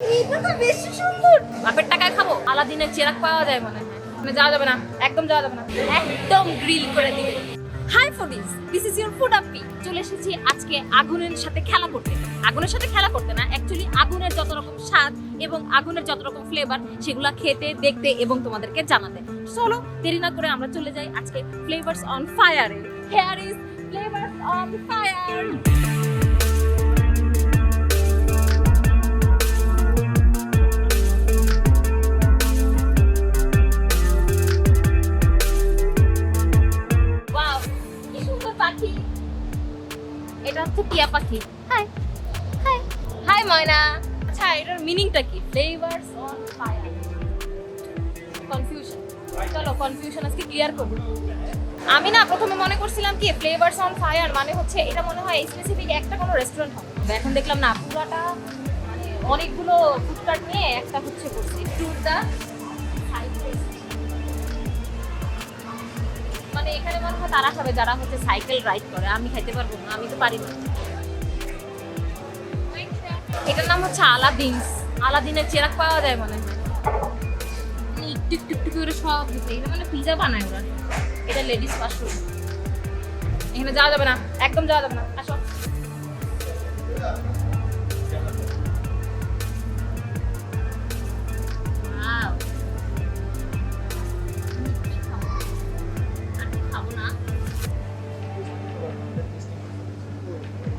এটা তো বেশি সুন্দর। বাপের টাকায় খাব? আলাদিনের চেরাক পাওয়া যায় মনে হয়। মানে যাওয়া যাবে না একদম যাওয়া যাবে না। একদম গ্রিল করে দিবে। Hi foodies this is your food আপি চলে এসেছি আজকে আগুনের সাথে খেলা করতে। আগুনের সাথে খেলা করতে না অ্যাকচুয়ালি আগুনের যত রকম স্বাদ এবং আগুনের যত রকম ফ্লেভার সেগুলো খেতে দেখতে এবং তোমাদেরকে জানাতে। চলো দেরি না করে আমরা চলে যাই আজকে flavours on ফায়ারে here is flavours on fire confusion আজকে ক্লিয়ার করব। আমি না প্রথমে মনে করছিলাম কি ফ্লেভারস অন ফায়ার মানে হচ্ছে এটা মনে হয় স্পেসিফিক একটা কোনো রেস্টুরেন্ট হবে। এখন দেখলাম না, পুরাটা মানে অনেকগুলো ফুডকার্ট নিয়ে একটা হচ্ছে করছে। ট্যুর দা মানে এখানে মনে হয় তারা খাবে, যারা হচ্ছে সাইকেল রাইড করে। আমি খাইতে পারব না, আমি তো পারি না। এটার নাম হচ্ছে আলাদিনস। আলাদিনের চেরাক পাওয়া যায় মনে? একটু একটু করে সব দিতে এটা মানে পিজা বানায় ওরা। এটা লেডিস ওয়াশরুম এখানে যাওয়া যাবে না। একদম যাওয়া যাবে না। আসো।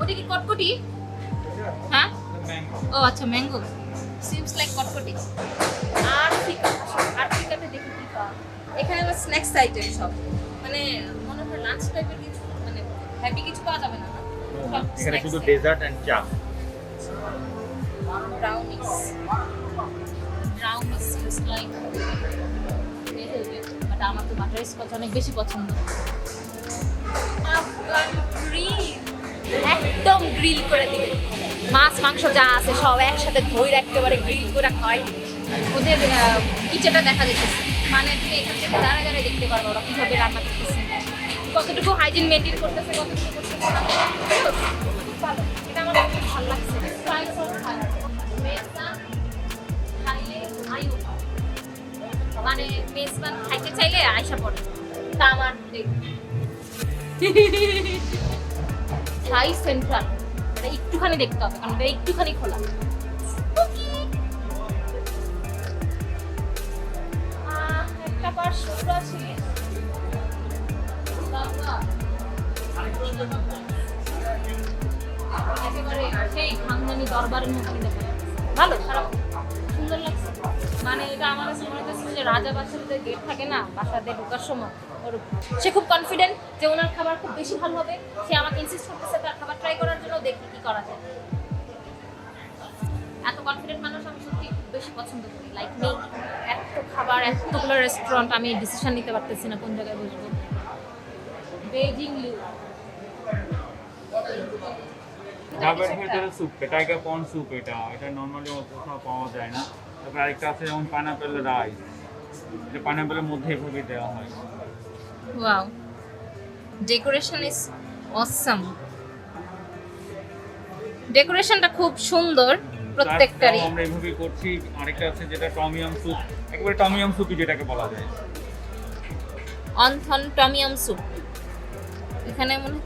ওটা কি কটকটি? হ্যাঁ? ও আচ্ছা ম্যাঙ্গো সিমস লাইক কটকটি। আর দেখি কি পাওয়া এখানে আবার স্ন্যাক্স আইটেম সব। মানে মনে হয় লাঞ্চ টাইপের কিছু মানে হ্যাপি কিছু পাওয়া যাবে না এখানে শুধু ডেজার্ট এন্ড চা। Brownies. Brownies seems like but আমার তো বাটার স্কচ অনেক বেশি পছন্দ। একদম গ্রিল করে দিবে। মাছ মাংস যা আছে সব একসাথে ধরে একেবারে গ্রিল করে খাওয়াই। দিবে। ওদের কিচেনটা দেখা যেতেছে মানে তুমি এখান থেকে দাঁড়ায় দাঁড়ায় দেখতে পারব ওরা কীভাবে রান্না করতেছে। কতটুকু হাইজিন মেনটেন করতেছে, কতটুকু করতেছে, ভালো। এটা আমার খুব ভালো লাগছে। মানে মেজবান খাইতে চাইলে আয়সা পড়ে। তা আমার হাই সেন্ট্রাল একটুখানি দেখতে হবে, কারণ একটুখানি খোলা। মানে রাজা গেট থাকে না ঢোকার সময় সে খুব কনফিডেন্ট যে ওনার খাবার খুব বেশি ভালো হবে। সে আমাকে ইনসিস্ট করতেছে তার খাবার ট্রাই করার জন্য, দেখি কি করা যায়। এত কনফিডেন্ট মানুষ আমি সত্যি বেশি পছন্দ করি লাইক এত খাবার এতগুলো রেস্টুরেন্ট আমি ডিসিশন নিতে পারতেছি না কোন জায়গায় বসবো। বেজিং লিউ ডাবের ভিতরে স্যুপ টাইগার পন স্যুপ এটা। এটা নর্মালি কোথাও পাওয়া যায় না। তারপর আরেকটা আছে যেমন পাইনাপেল রাইস এটা পাইনাপেলের মধ্যে এভাবে দেওয়া হয়। ওয়াও ডেকোরেশন ইজ অসাম ডেকোরেশনটা খুব সুন্দর। প্রত্যেকটারই। আমরা এভাবে করছি আরেকটা আছে যেটা টমিয়াম স্যুপ একেবারে টমিয়াম স্যুপই যেটাকে বলা যায়। অন্থন টমিয়াম স্যুপ এখানে মনে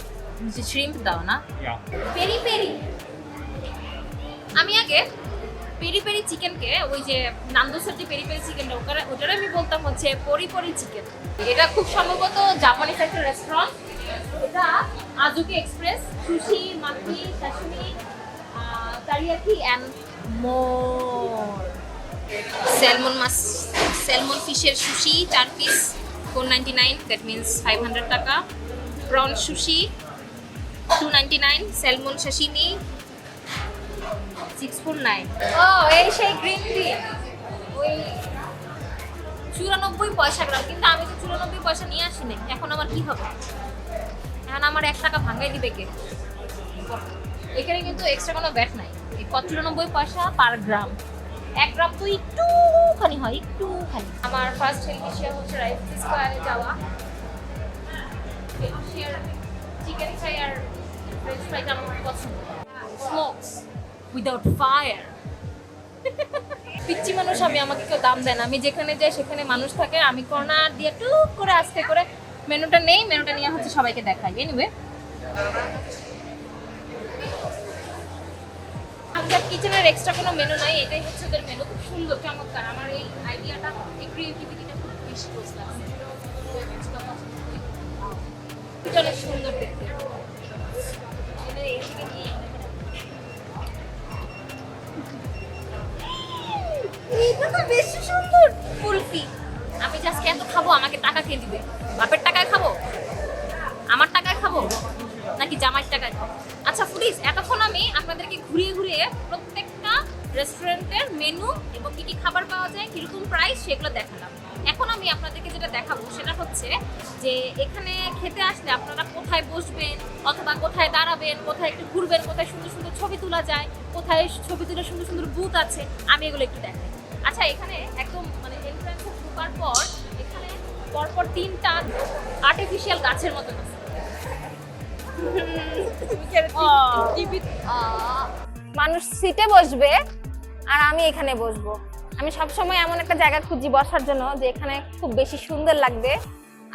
শ্রিম্প দাও না? Peri peri. আমি আগে পেরি পেরি চিকেনকে ওই যে নান্দোসের যে পেরি পেরি চিকেনটা ওখানে ওটার আমি বলতাম হচ্ছে পরি পরি চিকেন। এটা খুব সম্ভবত জাপানিজ একটা রেস্টুরেন্ট এটা Azuki Express sushi maki sashimi teriyaki and more salmon much salmon ফিশের সুশি চার piece four ninety nine that means five hundred টাকা prawn sushi two ninety nine salmon sashimi six four nine ও এই সেই green tea ওই চুরানব্বই পয়সা গ্রাম। কিন্তু আমি তো চুরানব্বই পয়সা নিয়ে আসিনি এখন আমার কি হবে? এখন আমার এক টাকা ভাঙাই দিবে কে? এখানে কিন্তু এক্সট্রা কোনো ব্যাট নাই। এই চুরানব্বই পয়সা পার গ্রাম এক গ্রাম তো একটুখানি হয়, একটুখানি। আমার ফার্স্ট হেলথ শেয়ার হচ্ছে রাইস স্কোয়ারে যাওয়া। চিকেন ফ্রাই আর ফ্রেঞ্চ ফ্রাইটা আমার পছন্দ। স্মোকস উইদাউট ফায়ার পিচ্ছি মানুষ, আমি, আমাকে কেউ দাম দেয় না। আমি যেখানে যাই, সেখানে মানুষ থাকে। আমি কর্নার দিয়ে টুক করে আস্তে করে। মেনুটা নেই, মেনুটা নিয়ে হচ্ছে সবাইকে দেখাই। এনিওয়ে আমাদের কিচেনের এক্সট্রা কোনো মেনু নাই এটাই হচ্ছে ওদের মেনু খুব সুন্দর চমৎকার। আমার এই আইডিয়াটা এই ক্রিয়েটিভিটিটা খুব বেশি লাগছে অনেক সুন্দর দেখতে। এটা তো বেশি সুন্দর। কুলফি। আমি জাস্ট এত খাব আমাকে টাকা কে দিবে? বাপের টাকায় খাব? নাকি জামাইয়ের টাকায় খাব আচ্ছা ফুডিস এতক্ষণ আমি আপনাদেরকে ঘুরিয়ে ঘুরিয়ে প্রত্যেকটা রেস্টুরেন্টের মেনু এবং কী কী খাবার পাওয়া যায়, কীরকম প্রাইস সেগুলো দেখালাম। এখন আমি আপনাদেরকে যেটা দেখাবো সেটা হচ্ছে যে এখানে খেতে আসলে আপনারা কোথায় বসবেন, অথবা কোথায় দাঁড়াবেন, কোথায় একটু ঘুরবেন, কোথায় সুন্দর সুন্দর ছবি তোলা যায়, কোথায় ছবি তুলে সুন্দর সুন্দর বুথ আছে, আমি এগুলো একটু দেখাই। আচ্ছা এখানে একদম মানে এন্ট্রান্সে ঢোকার পর এখানে পরপর তিনটা আর্টিফিশিয়াল গাছের মতন আছে। মানুষ সিটে বসবে আর আমি এখানে বসবো। আমি সব সময় এমন একটা জায়গা খুঁজি বসার জন্য যে এখানে খুব বেশি সুন্দর লাগবে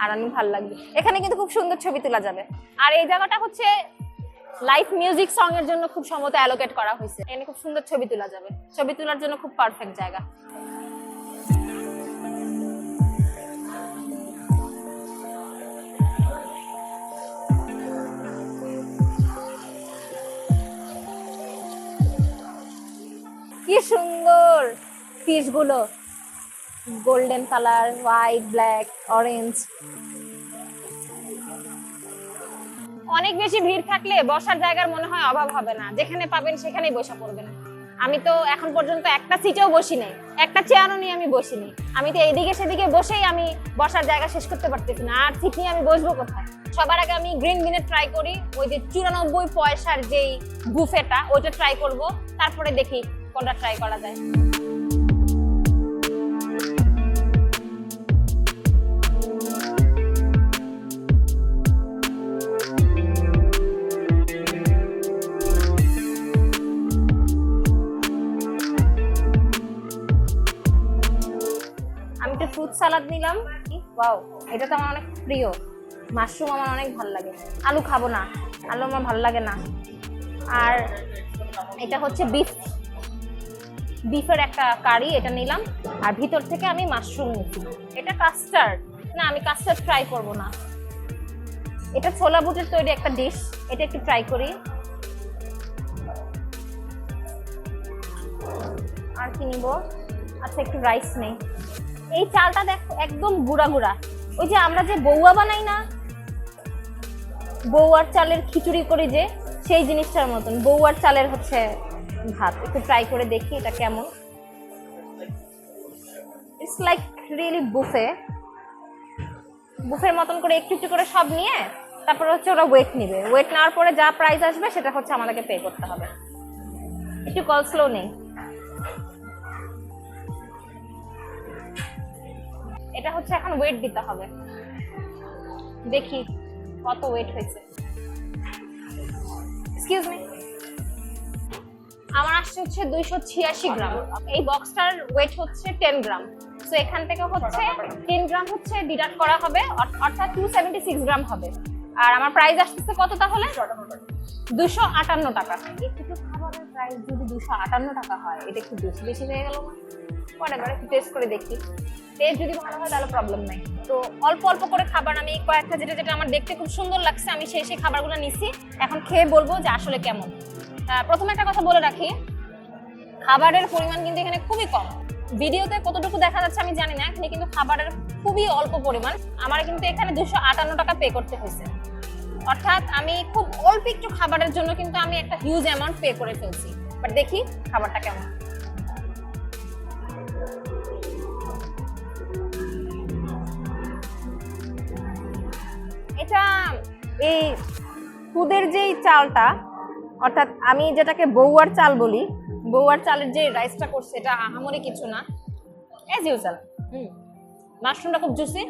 আর আমি ভালো লাগবে। এখানে কিন্তু খুব সুন্দর ছবি তোলা যাবে। আর এই জায়গাটা হচ্ছে লাইভ মিউজিক সং এর জন্য খুব সম্ভবত অ্যালোকেট করা হয়েছে। এখানে খুব সুন্দর ছবি তোলা যাবে। ছবি তোলার জন্য খুব পারফেক্ট জায়গা। ফিশগুলো golden colour white black orange অনেক বেশি ভিড় থাকলে বসার জায়গার মনে হয় অভাব হবে না। যেখানে পাবেন সেখানেই বসে পড়বেন। আমি তো এখন পর্যন্ত একটা সিটেও বসি নাই একটা চেয়ারও নিয়ে আমি বসিনি। আমি তো এইদিকে সেদিকে বসেই আমি বসার জায়গা শেষ করতে পারতেছি না। আর ঠিক নিয়ে আমি বসবো কোথায়? সবার আগে আমি গ্রিন বিনে ট্রাই করি। ওই যে চুরানব্বই পয়সার যেই বুফেটা ওইটা ট্রাই করব। তারপরে দেখি কোনটা ট্রাই করা যায়। ফ্রুট সালাদ নিলাম। ওয়াও, এটা তো আমার অনেক প্রিয়। মাশরুম আমার অনেক ভালো লাগে। আলু খাব না, আলু আমার ভালো লাগে না। আর এটা হচ্ছে বিফ। বিফের একটা কারি, এটা নিলাম। আর ভিতর থেকে আমি মাশরুম নিচ্ছি এটা কাস্টার্ড। না, আমি কাস্টার্ড ট্রাই করব না। এটা ছোলা বুটের তৈরি একটা ডিশ, এটা একটু ট্রাই করি। আর কি নিব? আচ্ছা একটু রাইস নেই। এই চালটা দেখো, একদম গুঁড়া গুঁড়া। ওই যে আমরা যে বৌয়া বানাই না বৌয়ার চালের খিচুড়ি করি যে, সেই জিনিসটার মতন। বৌয়ার চালের হচ্ছে ভাত। একটু ট্রাই করে দেখি এটা কেমন। ইটস লাইক রিয়েলি বুফে বুফের মতন করে একটু একটু করে সব নিয়ে, তারপর হচ্ছে ওরা ওয়েট নিবে। ওয়েট নেওয়ার পরে যা প্রাইস আসবে, সেটা হচ্ছে আমাদেরকে পে করতে হবে। একটু কল স্লো নেই। এটা হচ্ছে এখন ওয়েট দিতে হবে। দেখি কত ওয়েট হয়েছে। এক্সকিউজ মি আমার আসছে হচ্ছে দুইশো ছিয়াশি গ্রাম। এই বক্সটার ওয়েট হচ্ছে টেন গ্রাম। তো এখান থেকে হচ্ছে টেন গ্রাম হচ্ছে ডিডাক্ট করা হবে, অর্থাৎ টু সেভেন্টি সিক্স গ্রাম হবে। আর আমার প্রাইস আসতেছে কত তাহলে? দুশো আটান্ন টাকা। একটু খাবারের প্রাইস যদি দুশো আটান্ন টাকা হয়, এটা একটু বেশি বেশি হয়ে গেল। পরে একটু টেস্ট করে দেখি। টেস্ট যদি ভালো হয়, তাহলে প্রবলেম নাই। তো অল্প অল্প করে খাবার আমি কয়েকটা যেটা যেটা আমার দেখতে খুব সুন্দর লাগছে, আমি সেই সেই খাবারগুলো নিছি। এখন খেয়ে বলব যে আসলে কেমন। প্রথমে একটা কথা বলে রাখি, খাবারের পরিমাণ কিন্তু এখানে খুবই কম। ভিডিওতে কতটুকু দেখা যাচ্ছে আমি জানি না, এখানে কিন্তু খাবারের খুবই অল্প পরিমাণ। আমার কিন্তু এখানে দুশো আটান্ন টাকা পে করতে হয়েছে। অর্থাৎ আমি খুব অল্প একটু খাবারের জন্য কিন্তু আমি একটা হিউজ অ্যামাউন্ট পে করে ফেলছি। বাট দেখি খাবারটা কেমন। এটা এই খুদের যেই চালটা, অর্থাৎ আমি যেটাকে বৌয়ার চাল বলি বৌয়ার চালের যে রাইসটা করছে, এটা আহামরি কিছু না। As usual hmm. মাশরুমটা খুব জুসি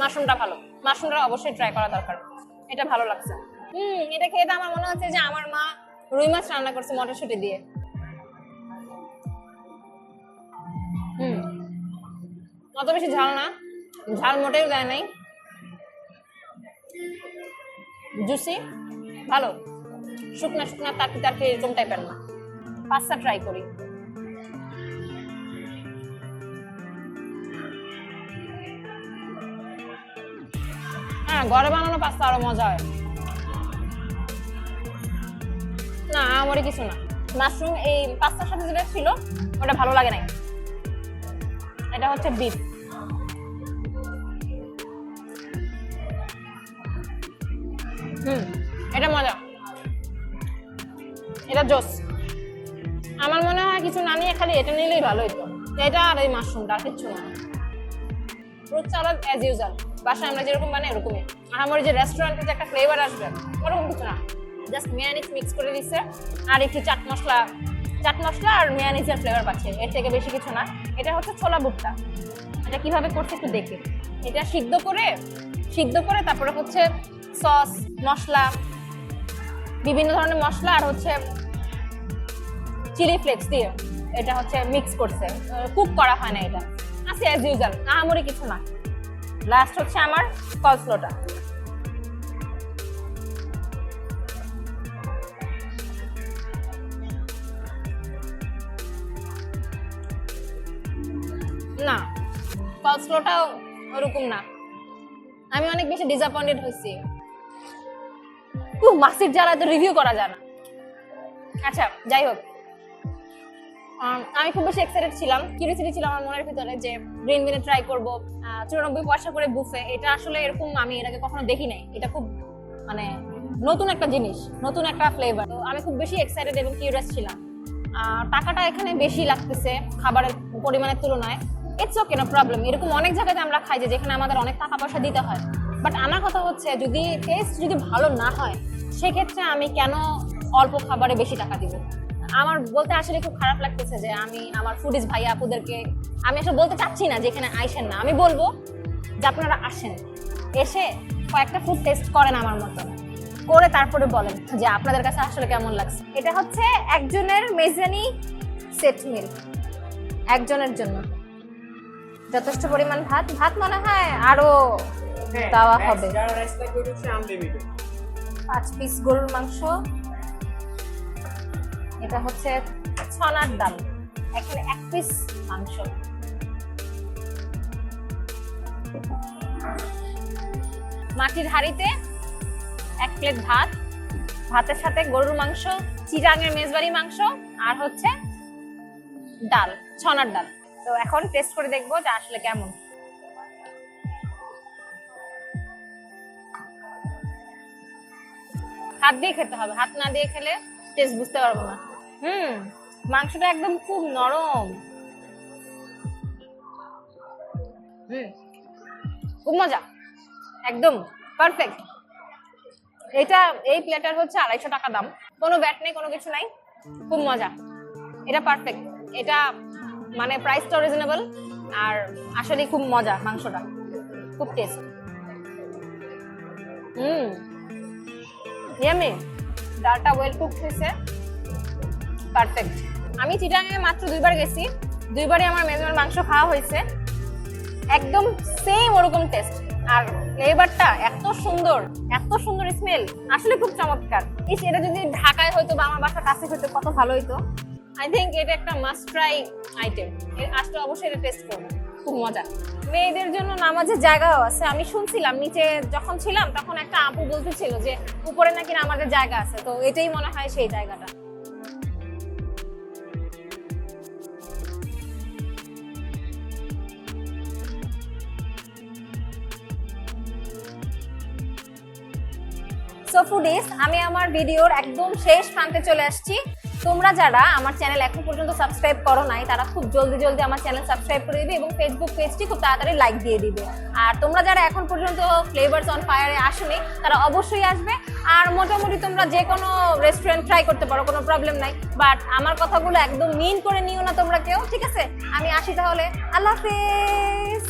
মাশরুমটা ভালো। মাশরুমটা অবশ্যই ট্রাই করা দরকার। এটা ভালো লাগছে। হুম, এটা খেয়ে তো আমার মনে হচ্ছে যে আমার মা রুই মাছ রান্না করছে মটরশুঁটি দিয়ে। হুম। অত বেশি ঝাল না। ঝাল মোটেও দেয় নাই। জুসি? ভালো। শুকনা শুকনা তাকি তাকি এরকম টাইপের না পাস্তা ট্রাই করি। হ্যাঁ ঘরে বানানো পাস্তা আরও মজা হয়। না, আমারই কিছু না। মাশরুম এই পাস্তার সাথে যেটা ছিল, ওটা ভালো লাগে নাই। এটা হচ্ছে বিফ হুম, এটা মজা। এটা জোস। আমার মনে হয় কিছু না নিয়ে খালি এটা নিলেই ভালো হতো এটা আর এই মাশরুমটা কিচ্ছু না। ফ্রুট সালাদ অ্যাজ ইউজাল বাসায় আমরা যেরকম বানাই এরকমই আর আমার যে রেস্টুরেন্টে যে একটা ফ্লেভার আসবে, ওরকম কিছু না। জাস্ট মেয়ানিজ মিক্স করে দিচ্ছে আর একটু চাট মশলা চাট মশলা আর মেয়ানিজের ফ্লেভার পাচ্ছে। এর থেকে বেশি কিছু না। এটা হচ্ছে ছোলা ভুট্টা। এটা কীভাবে করছে একটু দেখি। এটা সিদ্ধ করে সিদ্ধ করে তারপরে হচ্ছে সস মশলা, বিভিন্ন ধরনের মশলা আর হচ্ছে চিলি ফ্লেক্স দিয়ে এটা হচ্ছে মিক্স করছে। কুক করা হয় না এটা। আছে অ্যাজ ইউজাল আহামরি কিছু না। লাস্ট হচ্ছে আমার কলস্লোটা না কলস্লোটাও ওরকম না। আমি অনেক বেশি ডিসঅ্যাপয়েন্টেড হয়েছি। মাসির জ্বালা তো রিভিউ করা যায় না। আচ্ছা যাই হোক। আম, খুব বেশি এক্সাইটেড ছিলাম। কিউরিয়াসিটি ছিল আমার মনের ভিতরে যে গ্রিন বিনে ট্রাই করব। চুরানব্বই পয়সা করে বুফে এটা আসলে এরকম আমি এর আগে কখনো দেখি নাই। এটা খুব মানে নতুন একটা জিনিস নতুন একটা ফ্লেভার তো আমি খুব বেশি এক্সাইটেড এবং কিউরিয়াস ছিলাম। টাকাটা এখানে বেশি লাগতেছে খাবারের পরিমাণের তুলনায়। ইটস ওকে নো প্রবলেম এরকম অনেক জায়গাতে আমরা খাই যে যেখানে আমাদের অনেক টাকা পয়সা দিতে হয়। বাট আমার কথা হচ্ছে যদি টেস্ট যদি ভালো না হয় সেক্ষেত্রে আমি কেন অল্প খাবারে বেশি টাকা দিব? আমার বলতে আসলে খুব খারাপ লাগতেছে যে আমি আমার ফুডিজ ভাই আপুদেরকে আমি আসলে বলতে চাচ্ছি না যে এখানে আইসেন না। আমি বলব যে আপনারা আসেন। এসে কয়েকটা ফুড টেস্ট করেন আমার মতন। করে তারপরে বলেন যে আপনাদের কাছে আসলে কেমন লাগছে। এটা হচ্ছে একজনের মেজানি সেট মিল একজনের জন্য। যথেষ্ট পরিমাণ ভাত। ভাত মনে হয় আরও দেওয়া হবে। পাঁচ পিস গরুর মাংস। এটা হচ্ছে ছনার ডাল। এখানে এক পিস মাংস। মাটির হাড়িতে এক প্লেট ভাত, ভাতের সাথে গরুর মাংস, চিরাঙের মেজবাড়ি মাংস, আর হচ্ছে ডাল, ছনার ডাল। তো এখন টেস্ট করে দেখব যে আসলে কেমন। হাত দিয়ে খেতে হবে। হাত না দিয়ে খেলে টেস্ট বুঝতে পারব না। হুম, মাংসটা একদম খুব নরম। হুম, খুব মজা। একদম পারফেক্ট এটা, এই প্লেটার হচ্ছে আড়াইশো টাকা দাম। কোনো ব্যাট নেই, কোনো কিছু নাই। খুব মজা। এটা পারফেক্ট এটা মানে প্রাইসটা রিজনেবল আর আসলে খুব মজা মাংসটা। খুব টেস্ট হুম ইয়ামি ডালটা ওয়েল কুক হয়েছে। পারফেক্ট আমি চিটাঙে মাত্র দুইবার গেছি। দুইবারই আমার মেজমের মাংস খাওয়া হয়েছে। একদম সেম ওরকম টেস্ট আর ফ্লেভারটা এত সুন্দর এত সুন্দর স্মেল আসলে খুব চমৎকার। ইস, এটা যদি ঢাকায় হয়তো বা আমার বাসার কাছে হয়তো কত ভালো হইতো। আই থিঙ্ক এটা একটা মাস্ট ট্রাই আইটেম এর আসলে অবশ্যই এটা টেস্ট করব। খুব মজা। মেয়েদের জন্য নামাজের জায়গাও আছে। আমি শুনছিলাম, নিচে যখন ছিলাম, তখন একটা আপু বলতেছিল যে, উপরে নাকি নামাজের জায়গা আছে। তো এটাই মনে হয় সেই জায়গাটা। সো ফুডিস আমি আমার ভিডিওর একদম শেষ প্রান্তে চলে আসছি। তোমরা যারা আমার চ্যানেল এখন পর্যন্ত সাবস্ক্রাইব করো নাই, তারা খুব জলদি জলদি আমার চ্যানেল সাবস্ক্রাইব করে দিবে এবং ফেসবুক পেজটি খুব তাড়াতাড়ি লাইক দিয়ে দিবে। আর তোমরা যারা এখন পর্যন্ত ফ্লেভারস অন ফায়ারে আসোনি, তারা অবশ্যই আসবে। আর মোটামুটি তোমরা যে কোনো রেস্টুরেন্ট ট্রাই করতে পারো, কোনো প্রবলেম নাই। বাট আমার কথাগুলো একদম মিন করে নিও না তোমরা কেউ, ঠিক আছে? আমি আসি তাহলে। আল্লাহ হাফেজ!